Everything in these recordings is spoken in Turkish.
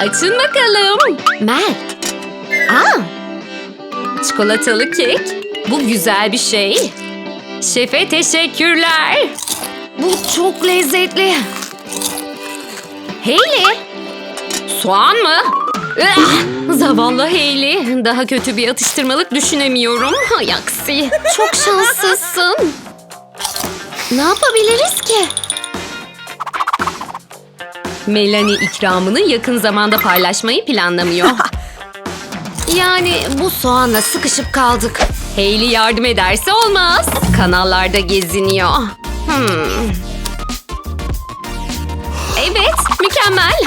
Açın bakalım. Mel. Aa. Çikolatalı kek. Bu güzel bir şey. Şefe teşekkürler. Bu çok lezzetli. Hayley. Soğan mı? Ah! Zavallı Hayley. Daha kötü bir atıştırmalık düşünemiyorum. Hay aksi. Çok şanslısın. Ne yapabiliriz ki? Melanie ikramını yakın zamanda paylaşmayı planlamıyor. yani bu soğanla sıkışıp kaldık. Hayley yardım ederse olmaz. Kanallarda geziniyor. Hmm. Evet, mükemmel.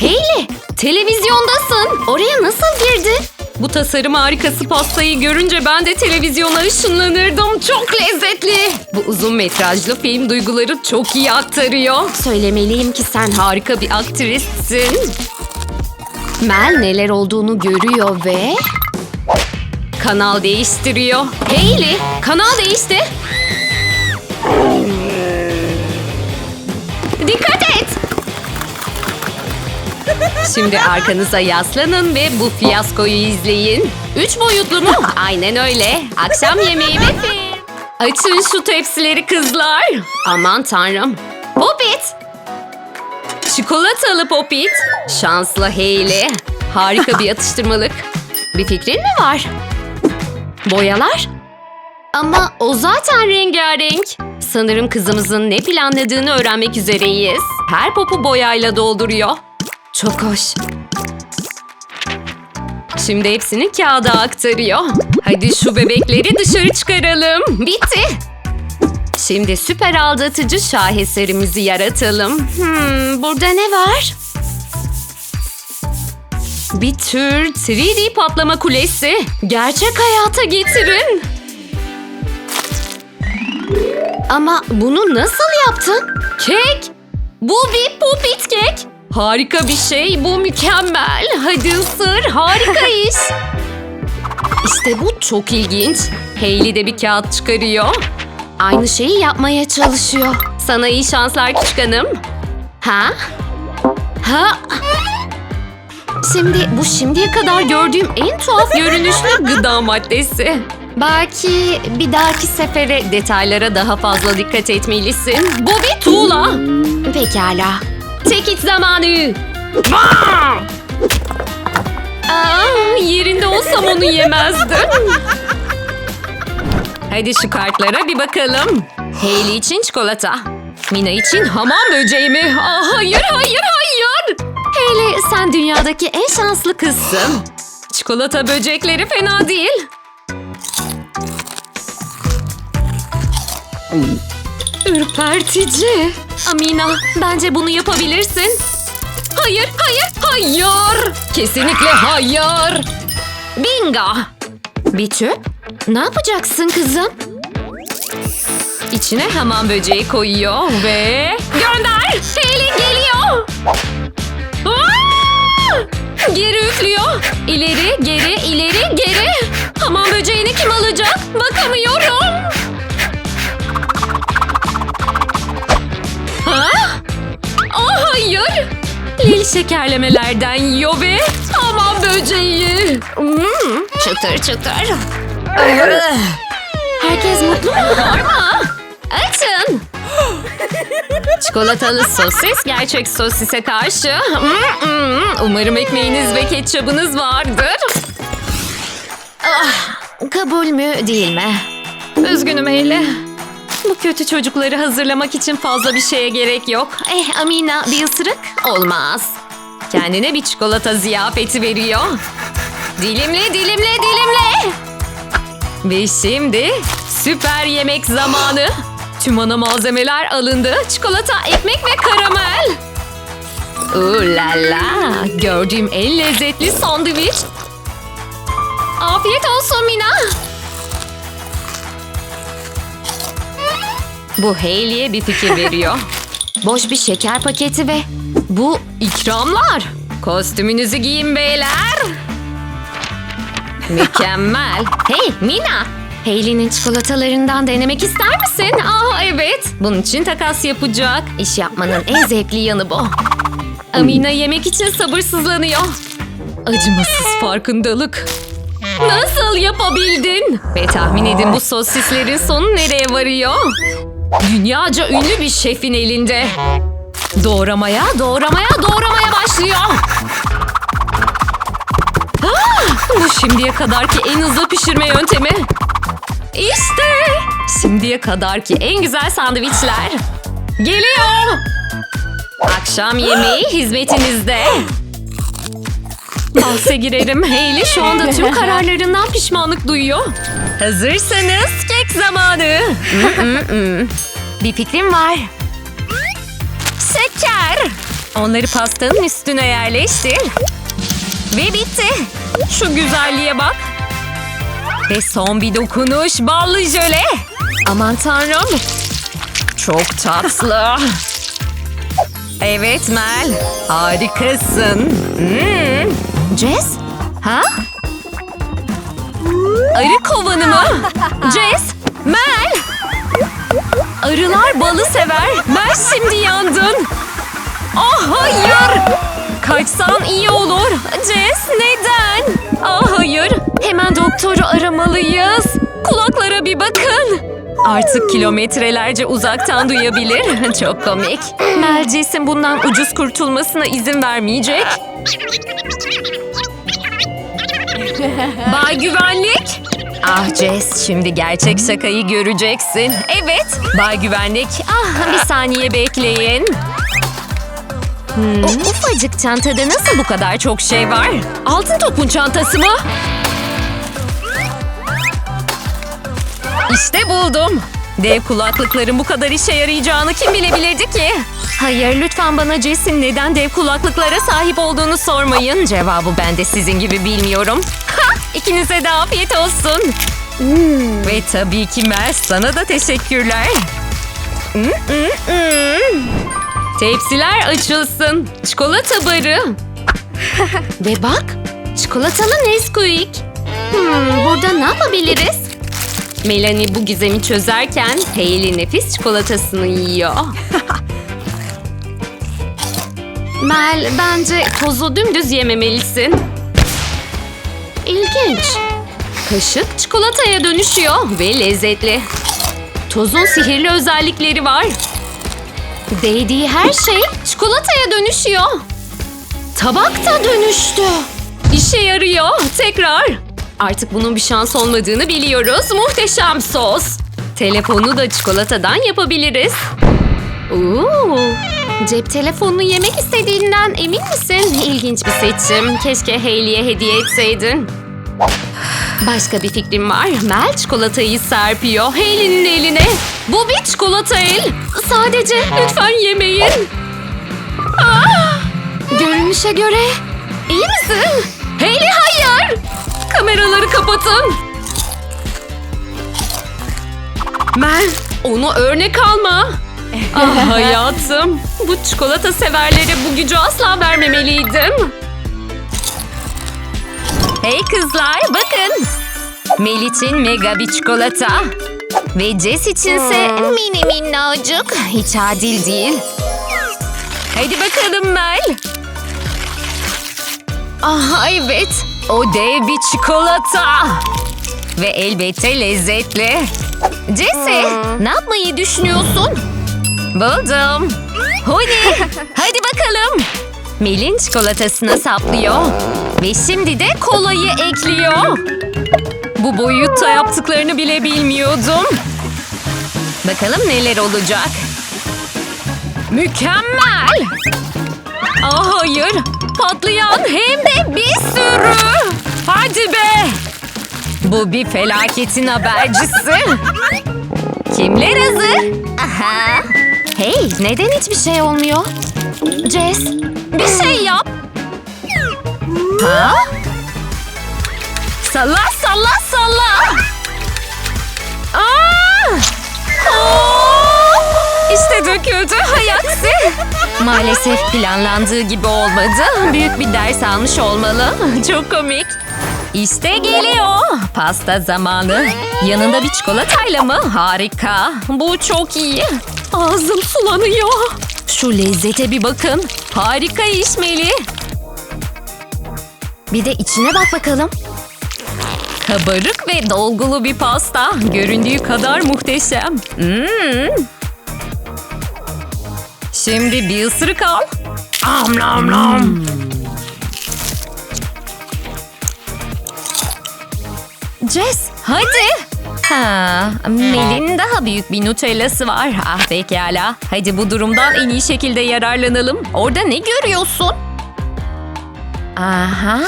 Hayley, televizyondasın. Oraya nasıl girdin? Bu tasarım harikası pastayı görünce ben de televizyona ışınlanırdım. Çok lezzetli. Bu uzun metrajlı film duyguları çok iyi aktarıyor. Söylemeliyim ki sen harika bir aktrissin. Mel neler olduğunu görüyor ve... Kanal değiştiriyor. Hayley, kanal değişti. Şimdi arkanıza yaslanın ve bu fiyaskoyu izleyin. Üç boyutlu mu? Aynen öyle. Akşam yemeği ve film. Açın şu tepsileri kızlar. Aman tanrım. Popit. Çikolatalı popit. Şanslı Hayley. Harika bir atıştırmalık. Bir fikrin mi var? Boyalar? Ama o zaten rengarenk. Sanırım kızımızın ne planladığını öğrenmek üzereyiz. Her popu boyayla dolduruyor. Çok hoş. Şimdi hepsini kağıda aktarıyor. Hadi şu bebekleri dışarı çıkaralım. Bitti. Şimdi süper aldatıcı şaheserimizi yaratalım. Hmm, burada ne var? Bir tür 3D patlama kulesi. Gerçek hayata getirin. Ama bunu nasıl yaptın? Kek. Bu bir popit kek. Harika bir şey. Bu mükemmel. Hadi ısır. Harika iş. İşte bu çok ilginç. Hayley de bir kağıt çıkarıyor. Aynı şeyi yapmaya çalışıyor. Sana iyi şanslar küçük hanım. Ha? Ha? Şimdi bu şimdiye kadar gördüğüm en tuhaf görünüşlü gıda maddesi. Belki bir dahaki sefere detaylara daha fazla dikkat etmelisin. Bu bir tuğla. Pekala. Tekit zamanı. Aa, yerinde olsam onu yemezdim. Hadi şu kartlara bir bakalım. Hayley için çikolata. Mina için hamam böceği mi? Aa, hayır, hayır, hayır. Hayley sen dünyadaki en şanslı kızsın. Çikolata böcekleri fena değil. Ürpertici. Amina, bence bunu yapabilirsin. Hayır, hayır, hayır. Kesinlikle hayır. Bingo. Bir tüp. Ne yapacaksın kızım? İçine hamam böceği koyuyor ve... Gönder! Hayley geliyor! Aa! Geri üflüyor. İleri, geri, ileri, geri. Hamam böceğini kim alacak? Bakamıyorum. Şekerlemelerden yiyor ve hamam böceği. Hmm, çıtır çıtır. Herkes mutlu mu? Mı? Açın. Çikolatalı sosis gerçek sosise karşı. Hmm. Umarım ekmeğiniz ve ketçabınız vardır. Ah, kabul mü değil mi? Üzgünüm Eyle. Bu kötü çocukları hazırlamak için fazla bir şeye gerek yok. Eh Amina bir ısırık olmaz. Kendine bir çikolata ziyafeti veriyor. Dilimle dilimle dilimle. Ve şimdi süper yemek zamanı. Tüm ana malzemeler alındı. Çikolata, ekmek ve karamel. Ooh la. Gördüğüm en lezzetli sandviç. Afiyet olsun Mina. Bu Hayley'e bir fikir veriyor. Boş bir şeker paketi ve bu ikramlar. Kostümünüzü giyin beyler. Mükemmel. Hey Mina. Hayley'nin çikolatalarından denemek ister misin? Aa evet. Bunun için takas yapacak. İş yapmanın en zevkli yanı bu. Amina yemek için sabırsızlanıyor. Acımasız farkındalık. Nasıl yapabildin? Ve tahmin edin bu sosislerin sonu nereye varıyor? Dünyaca ünlü bir şefin elinde. Doğramaya, doğramaya, doğramaya başlıyor. Ah, bu şimdiye kadarki en hızlı pişirme yöntemi. İşte şimdiye kadarki en güzel sandviçler. Geliyor. Akşam yemeği hizmetinizde. Bahse girerim. Hayley şu anda tüm kararlarından pişmanlık duyuyor. Hazırsanız kek zamanı. Bir fikrim var. Şeker. Onları pastanın üstüne yerleştir. Ve bitti. Şu güzelliğe bak. Ve son bir dokunuş ballı jöle. Aman tanrım. Çok tatlı. Evet Mel. Harikasın. Hmm. Jess? Ha? Arı kovanı mı? Jess? Mel? Arılar balı sever. Ben şimdi yandın. Ah hayır. Kaçsan iyi olur. Jess neden? Ah hayır. Hemen doktoru aramalıyız. Kulaklara bir bakın. Artık kilometrelerce uzaktan duyabilir. Çok komik. Mel Jess'in bundan ucuz kurtulmasına izin vermeyecek. Bay Güvenlik. Ah Jess şimdi gerçek şakayı göreceksin. Evet Bay Güvenlik. Ah bir saniye bekleyin. Hmm. Ufacık çantada nasıl bu kadar çok şey var? Altın topun çantası mı? İşte buldum. Dev kulaklıkların bu kadar işe yarayacağını kim bilebilirdi ki? Hayır lütfen bana Jess'in neden dev kulaklıklara sahip olduğunu sormayın. Cevabı ben de sizin gibi bilmiyorum. Ha, ikinize de afiyet olsun. Ve tabii ki Mel sana da teşekkürler. Hmm, hmm, hmm. Tepsiler açılsın. Çikolata barı. Ve bak çikolatalı Nesquik. Hmm, burada ne yapabiliriz? Melanie bu gizemi çözerken Hayley nefis çikolatasını yiyor. Mel bence tozu dümdüz yememelisin. İlginç. Kaşık çikolataya dönüşüyor ve lezzetli. Tozun sihirli özellikleri var. Değdiği her şey çikolataya dönüşüyor. Tabak da dönüştü. İşe yarıyor. Tekrar. Artık bunun bir şans olmadığını biliyoruz. Muhteşem sos. Telefonu da çikolatadan yapabiliriz. Oo, cep telefonunu yemek istediğinden emin misin? İlginç bir seçim. Keşke Hayley'e hediye etseydin. Başka bir fikrim var. Mel çikolatayı serpiyor Hayley'nin eline. Bu bir çikolata el. Sadece lütfen yemeyin. Aa, görünüşe göre iyi misin? Hayley hayır. Kameraları kapatın. Mel onu örnek alma. Ah hayatım. Bu çikolata severlere bu gücü asla vermemeliydim. Hey kızlar bakın. Mel için mega bir çikolata. Ve Jess içinse mini minnacık. Hiç adil değil. Hadi bakalım Mel. Ah evet. O dev bir çikolata. Ve elbette lezzetli. Jesse ne yapmayı düşünüyorsun? Buldum. Hadi, hadi bakalım. Mel'in çikolatasına saplıyor. Ve şimdi de kolayı ekliyor. Bu boyutta yaptıklarını bile bilmiyordum. Bakalım neler olacak. Mükemmel. Ah hayır. Patlayan hem de bir sürü. Hadi be. Bu bir felaketin habercisi. Kimler hazır? Aha. Hey neden hiçbir şey olmuyor? Jess bir şey yap. Ha? Salla salla salla. Aa! Oo! İşte döküldü hay aksi. Maalesef planlandığı gibi olmadı. Büyük bir ders almış olmalı. Çok komik. İşte geliyor. Pasta zamanı. Yanında bir çikolatayla mı? Harika. Bu çok iyi. Ağzım sulanıyor. Şu lezzete bir bakın. Harika işmeli. Bir de içine bak bakalım. Kabarık ve dolgulu bir pasta. Göründüğü kadar muhteşem. Hmm. Şimdi bir ısırık al. Am nam nam. Jess, hadi. Ha, Mel'in daha büyük bir Nutella'sı var. Ah pekala. Hadi bu durumdan en iyi şekilde yararlanalım. Orada ne görüyorsun? Aha.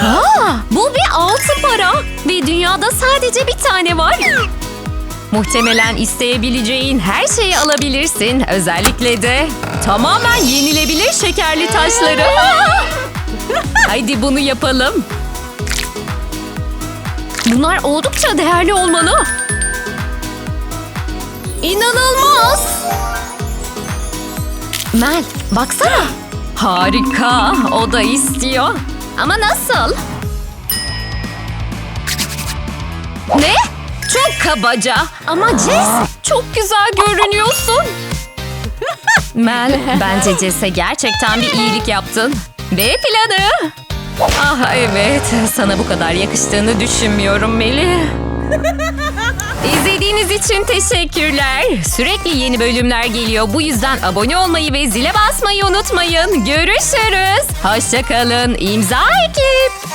Aa, bu bir altı para. Ve dünyada sadece bir tane var. Muhtemelen isteyebileceğin her şeyi alabilirsin. Özellikle de tamamen yenilebilir şekerli taşları. Haydi bunu yapalım. Bunlar oldukça değerli olmalı. İnanılmaz. Mel, baksana. Harika, o da istiyor. Ama nasıl? Ne? Çok kabaca. Ama Jess, çok güzel görünüyorsun. Mel, bence Jess'e gerçekten bir iyilik yaptın. Ve planı. Ah evet, sana bu kadar yakıştığını düşünmüyorum Melih. İzlediğiniz için teşekkürler. Sürekli yeni bölümler geliyor. Bu yüzden abone olmayı ve zile basmayı unutmayın. Görüşürüz. Hoşçakalın. İmza ekip.